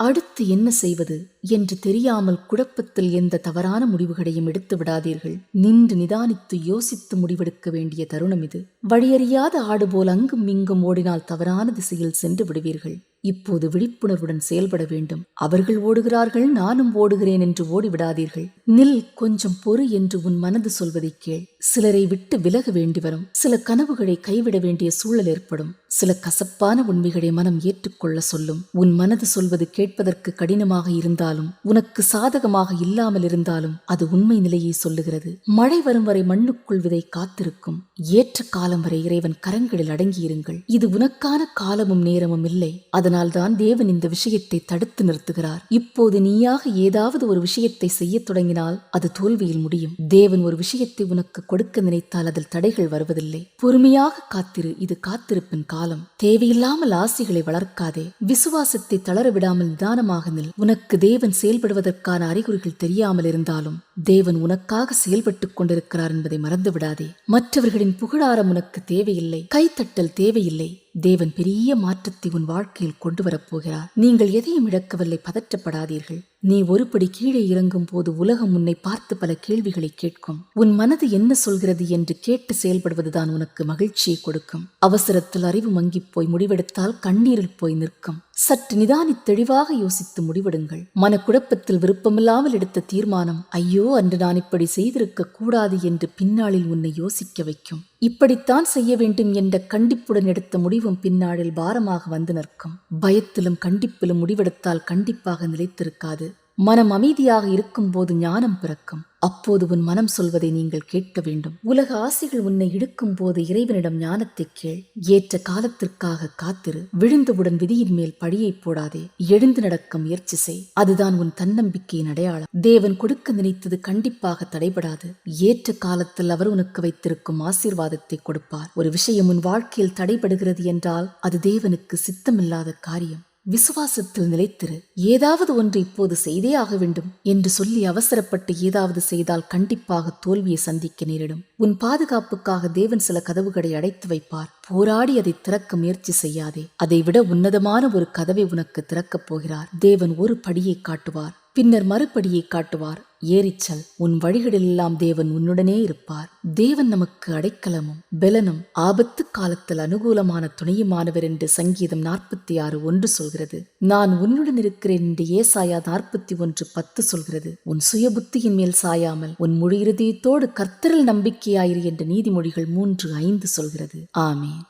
அடுத்து என்ன செய்வது என்று தெரியாமல் குழப்பத்தில் எந்த தவறான முடிவுகளையும் எடுத்து விடாதீர்கள். நின்று நிதானித்து யோசித்து முடிவெடுக்க வேண்டிய தருணம் இது. வழியறியாத ஆடு போல் அங்கும் இங்கும் ஓடினால் தவறான திசையில் சென்று விடுவீர்கள். இப்போது விழிப்புணர்வுடன் செயல்பட வேண்டும். அவர்கள் ஓடுகிறார்கள் நானும் ஓடுகிறேன் என்று ஓடிவிடாதீர்கள் நில் கொஞ்சம் பொறு என்று உன் மனது சொல்வதை கேள். சிலரை விட்டு விலக வேண்டி வரும். சில கனவுகளை கைவிட வேண்டிய சூழல் ஏற்படும். சில கசப்பான உண்மைகளை மனம் ஏற்றுக்கொள்ள சொல்லும். உன் மனது சொல்வது கேட்பதற்கு கடினமாக இருந்தாலும் உனக்கு சாதகமாக இல்லாமல் இருந்தாலும் அது உண்மை நிலையை சொல்லுகிறது. மழை வரும் வரை மண்ணுக்குள் விதை காத்திருக்கும். ஏற்ற காலம் வரை இறைவன் கரங்களில் அடங்கியிருங்கள். இது உனக்கான காலமும் நேரமும் இல்லை. அதனால்தான் தேவன் இந்த விஷயத்தை தடுத்து நிறுத்துகிறார். இப்போது நீயாக ஏதாவது ஒரு விஷயத்தை செய்ய தொடங்கினால் அது தோல்வியில் முடியும். தேவன் ஒரு விஷயத்தை உனக்கு கொடுக்க நினைத்தால் அதில் தடைகள் வருவதில்லை. பொறுமையாக காத்திரு. இது காத்திருப்பின் காலம். தேவையில்லாமல் ஆசைகளை வளர்க்காதே. விசுவாசத்தை தளர விடாமல் நிதானமாக நில். உனக்கு தேவன் செயல்படுவதற்கான அறிகுறிகள் தெரியாமல் இருந்தாலும் தேவன் உனக்காக செயல்பட்டுக் கொண்டிருக்கிறார் என்பதை மறந்து விடாதே. மற்றவர்களின் புகழாரம் உனக்கு தேவையில்லை. கைத்தட்டல் தேவையில்லை. தேவன் பெரிய மாற்றத்தை உன் வாழ்க்கையில் கொண்டு வரப்போகிறார் நீங்கள் எதையும் இழக்கவில்லை. பதற்றப்படாதீர்கள். நீ ஒருபடி கீழே இறங்கும் போது உலகம் உன்னை பார்த்து பல கேள்விகளை கேட்கும். உன் மனது என்ன சொல்கிறது என்று கேட்டு செயல்படுவதுதான் உனக்கு மகிழ்ச்சியை கொடுக்கும். அவசரத்தில் அறிவு மங்கிப் போய் முடிவெடுத்தால் கண்ணீரில் போய் நிற்கும். சற்று நிதானி தெளிவாக யோசித்து முடிவெடுங்கள். மனக்குழப்பத்தில் விருப்பமில்லாமல் எடுத்த தீர்மானம் ஐயோ அன்று நான் இப்படி செய்திருக்க கூடாது என்று பின்னாளில் உன்னை யோசிக்க வைக்கும். இப்படித்தான் செய்ய வேண்டும் என்ற கண்டிப்புடன் எடுத்த முடிவும் பின்னாளில் பாரமாக வந்து நிற்கும். பயத்திலும் கண்டிப்பிலும் முடிவெடுத்தால் கண்டிப்பாக நிலைத்திருக்காது. மனம் அமைதியாக இருக்கும்போது ஞானம் பிறக்கும். அப்போது உன் மனம் சொல்வதை நீங்கள் கேட்க வேண்டும். உலக ஆசைகள் உன்னை இழுக்கும் போது இறைவனிடம் ஞானத்தை கேள். ஏற்ற காலத்திற்காக காத்திரு. விழுந்தவுடன் விதியின் மேல் பழியை போடாதே. எழுந்து நடக்க முயற்சி செய். அதுதான் உன் தன்னம்பிக்கையின் அடையாளம். தேவன் கொடுக்க நினைத்தது கண்டிப்பாக தடைபடாது. ஏற்ற காலத்தில் அவர் உனக்கு வைத்திருக்கும் ஆசீர்வாதத்தை கொடுப்பார். ஒரு விஷயம் உன் வாழ்க்கையில் தடைபடுகிறது என்றால் அது தேவனுக்கு சித்தமில்லாத காரியம். விசுவாசத்தில் நிலைத்திரு. ஏதாவது ஒன்று இப்போது செய்தே ஆக வேண்டும் என்று சொல்லி அவசரப்பட்டு ஏதாவது செய்தால் கண்டிப்பாக தோல்வியை சந்திக்க நேரிடும். உன் பாதுகாப்புக்காக தேவன் சில கதவுகளை அடைத்து வைப்பார். போராடி அதை திறக்க முயற்சி செய்யாதே. அதைவிட உன்னதமான ஒரு கதவை உனக்கு திறக்கப் போகிறார். தேவன் ஒரு படியை காட்டுவார். பின்னர் மறுபடியை காட்டுவார் ஏறிச்சல் உன் வழிகளிலெல்லாம் தேவன் உன்னுடனே இருப்பார். தேவன் நமக்கு அடைக்கலமும் பெலனும் ஆபத்து காலத்தில் அனுகூலமான துணையுமானவர் என்று சங்கீதம் நாற்பத்தி ஆறு ஒன்று சொல்கிறது. நான் உன்னுடன் இருக்கிறேன் என்று ஏசாயா நாற்பத்தி ஒன்று பத்து சொல்கிறது. உன் சுய புத்தியின் மேல் சாயாமல் உன் முழு இருதயத்தோடு கர்த்தரில் நம்பிக்கையாயிரு என்ற நீதிமொழிகள் மூன்று ஐந்து சொல்கிறது. ஆமே